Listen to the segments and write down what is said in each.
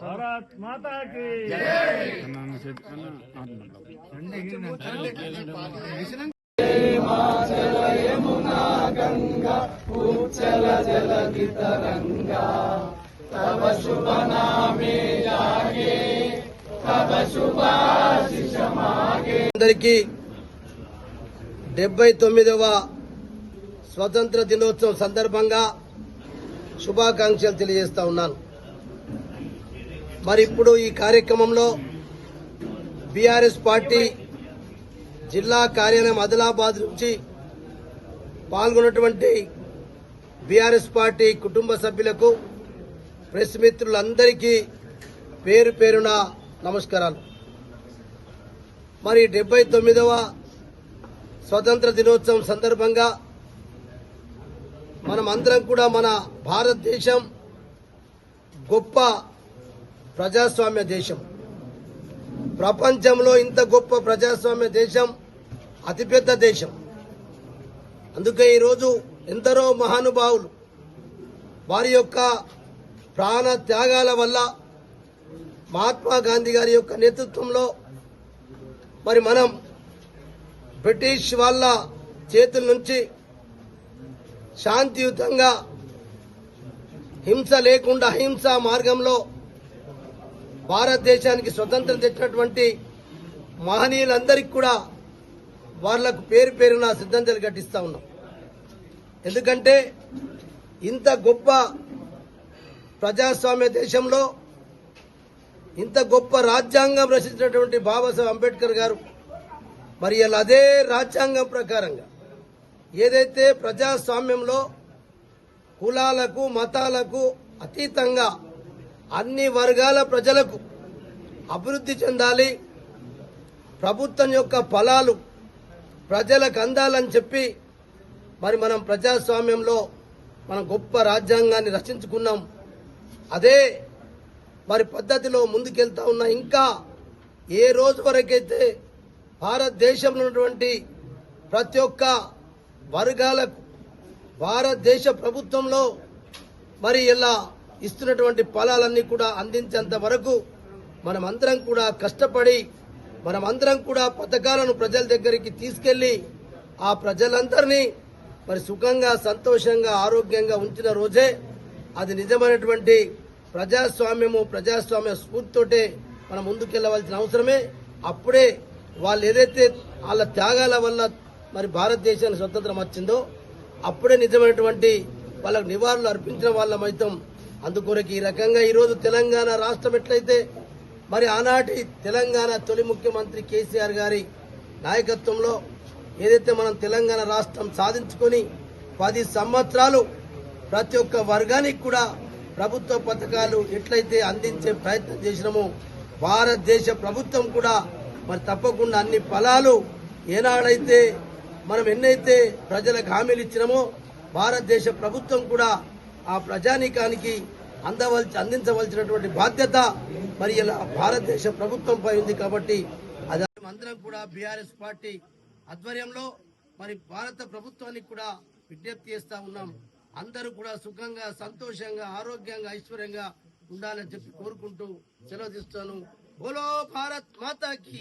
भारत माता की हिमाचल यमुना गंगा उच्चल जल तरंगा तब शुभ नामे जागे तब शुभ అందరికీ డెబ్బై తొమ్మిదవ స్వతంత్ర దినోత్సవం సందర్భంగా శుభాకాంక్షలు తెలియజేస్తా ఉన్నాను. మరి ఇప్పుడు ఈ కార్యక్రమంలో బీఆర్ఎస్ పార్టీ జిల్లా కార్యాలయం ఆదిలాబాద్ నుంచి పాల్గొన్నటువంటి బీఆర్ఎస్ పార్టీ కుటుంబ సభ్యులకు ప్రెస్ మిత్రులందరికీ పేరు పేరున నమస్కారాలు. మరి డెబ్బై తొమ్మిదవ స్వతంత్ర దినోత్సవం సందర్భంగా మనం అందరం కూడా మన భారతదేశం గొప్ప ప్రజాస్వామ్య దేశం. ప్రపంచంలో ఇంత గొప్ప ప్రజాస్వామ్య దేశం అతిపెద్ద దేశం. అందుకే ఈరోజు ఎందరో మహానుభావులు వారి యొక్క ప్రాణ త్యాగాల వల్ల మహాత్మా గాంధీ గారి యొక్క నేతృత్వంలో మరి మనం బ్రిటిష్ వాళ్ళ చేతుల నుంచి శాంతియుతంగా హింస లేకుండా అహింస మార్గంలో భారతదేశానికి స్వతంత్రం తెచ్చినటువంటి మహనీయులందరికీ కూడా వాళ్ళకు పేరు పేరున సిద్ధాంతాలు ఘటిస్తా ఉన్నాం. ఎందుకంటే ఇంత గొప్ప ప్రజాస్వామ్య దేశంలో ఇంత గొప్ప రాజ్యాంగం రచించినటువంటి బాబాసాహెబ్ అంబేద్కర్ గారు మరి ఇలా అదే రాజ్యాంగం ప్రకారంగా ఏదైతే ప్రజాస్వామ్యంలో కులాలకు మతాలకు అతీతంగా అన్ని వర్గాల ప్రజలకు అభివృద్ధి చెందాలి ప్రభుత్వం యొక్క ఫలాలు ప్రజలకు అందాలని చెప్పి మరి మనం ప్రజాస్వామ్యంలో మనం గొప్ప రాజ్యాంగాన్ని రచించుకున్నాం. అదే మరి పద్ధతిలో ముందుకెళ్తా ఉన్నా. ఇంకా ఏ రోజు వరకైతే భారతదేశంలో ఉన్నటువంటి ప్రతి ఒక్క వర్గాలకు భారతదేశ ప్రభుత్వంలో మరి ఇలా ఇస్తున్నటువంటి ఫలాలన్నీ కూడా అందించేంత వరకు మనమందరం కూడా కష్టపడి మనమందరం కూడా పథకాలను ప్రజల దగ్గరికి తీసుకెళ్ళి ఆ ప్రజలందరినీ మరి సుఖంగా సంతోషంగా ఆరోగ్యంగా ఉంచిన రోజే అది నిజమైనటువంటి ప్రజాస్వామ్యము ప్రజాస్వామ్య స్ఫూర్తితోటే మనం ముందుకెళ్ళవలసిన అవసరమే. అప్పుడే వాళ్ళు ఏదైతే వాళ్ళ త్యాగాల వల్ల మరి భారతదేశానికి స్వతంత్రం వచ్చిందో అప్పుడే నిజమైనటువంటి వాళ్ళకు నివాళులు అర్పించిన వాళ్ళ మైతం అందుకొరకు ఈ రకంగా ఈరోజు తెలంగాణ రాష్ట్రం ఎట్లయితే మరి ఆనాటి తెలంగాణ తొలి ముఖ్యమంత్రి కేసీఆర్ గారి నాయకత్వంలో ఏదైతే మనం తెలంగాణ రాష్ట్రం సాధించుకొని పది సంవత్సరాలు ప్రతి ఒక్క వర్గానికి కూడా ప్రభుత్వ పథకాలు ఎట్లయితే అందించే ప్రయత్నం చేసినామో భారతదేశ ప్రభుత్వం కూడా మరి తప్పకుండా అన్ని ఫలాలు ఏనాడైతే మనం ఎన్నైతే ప్రజలకు హామీలు ఇచ్చినామో భారతదేశ ప్రభుత్వం కూడా ఆ ప్రజానీకానికి అందవలసి అందించవలసినటువంటి బాధ్యత మరి ఇలా భారతదేశ ప్రభుత్వంపై ఉంది కాబట్టి అది అందరం కూడా బీఆర్ఎస్ పార్టీ ఆధ్వర్యంలో మరి భారత ప్రభుత్వానికి కూడా విజ్ఞప్తి చేస్తా ఉన్నాం. అందరూ కూడా సుఖంగా సంతోషంగా ఆరోగ్యంగా ఐశ్వర్యంగా ఉండాలని చెప్పి కోరుకుంటూ సెలవు తీస్తాను బోలో భారత్ మాతాకి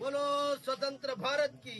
బోలో స్వతంత్ర భారత్కి